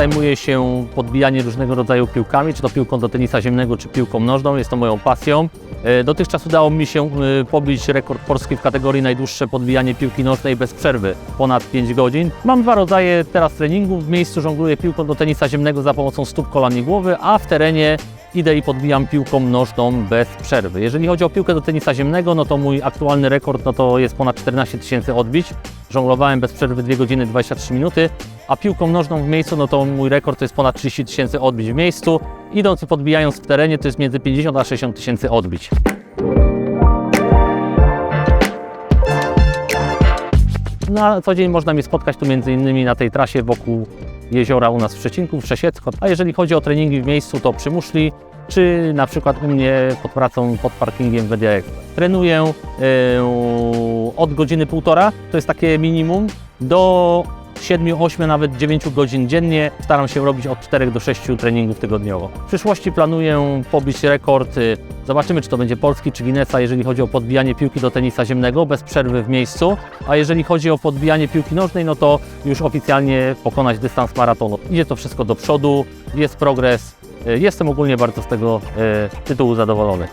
zajmuję się podbijaniem różnego rodzaju piłkami, czy to piłką do tenisa ziemnego, czy piłką nożną. Jest to moją pasją. E, Dotychczas udało mi się e, pobić rekord polski w kategorii najdłuższe podbijanie piłki nożnej bez przerwy, ponad 5 godzin. Mam dwa rodzaje teraz treningu. W miejscu żongluję piłką do tenisa ziemnego za pomocą stóp, kolan i głowy, a w terenie idę i podbijam piłką nożną bez przerwy. Jeżeli chodzi o piłkę do tenisa ziemnego, no to mój aktualny rekord no to jest ponad 14 tysięcy odbić. Żonglowałem bez przerwy 2 godziny 23 minuty, a piłką nożną w miejscu, no to mój rekord to jest ponad 30 tysięcy odbić w miejscu. Idąc i podbijając w terenie, to jest między 50 a 60 tysięcy odbić. Na co dzień można mnie spotkać tu między innymi na tej trasie wokół jeziora u nas w Szczecinku, w Przesiecko. A jeżeli chodzi o treningi w miejscu, to przy muszli, czy na przykład u mnie pod pracą pod parkingiem w EDX. Trenuję e, od godziny półtora, to jest takie minimum, do 7, 8, nawet 9 godzin dziennie. Staram się robić od 4 do 6 treningów tygodniowo. W przyszłości planuję pobić rekord. y, Zobaczymy, czy to będzie polski, czy Guinnessa, jeżeli chodzi o podbijanie piłki do tenisa ziemnego bez przerwy w miejscu. A jeżeli chodzi o podbijanie piłki nożnej, no to już oficjalnie pokonać dystans maratonu. Idzie to wszystko do przodu, jest progres. Y, Jestem ogólnie bardzo z tego y, tytułu zadowolony.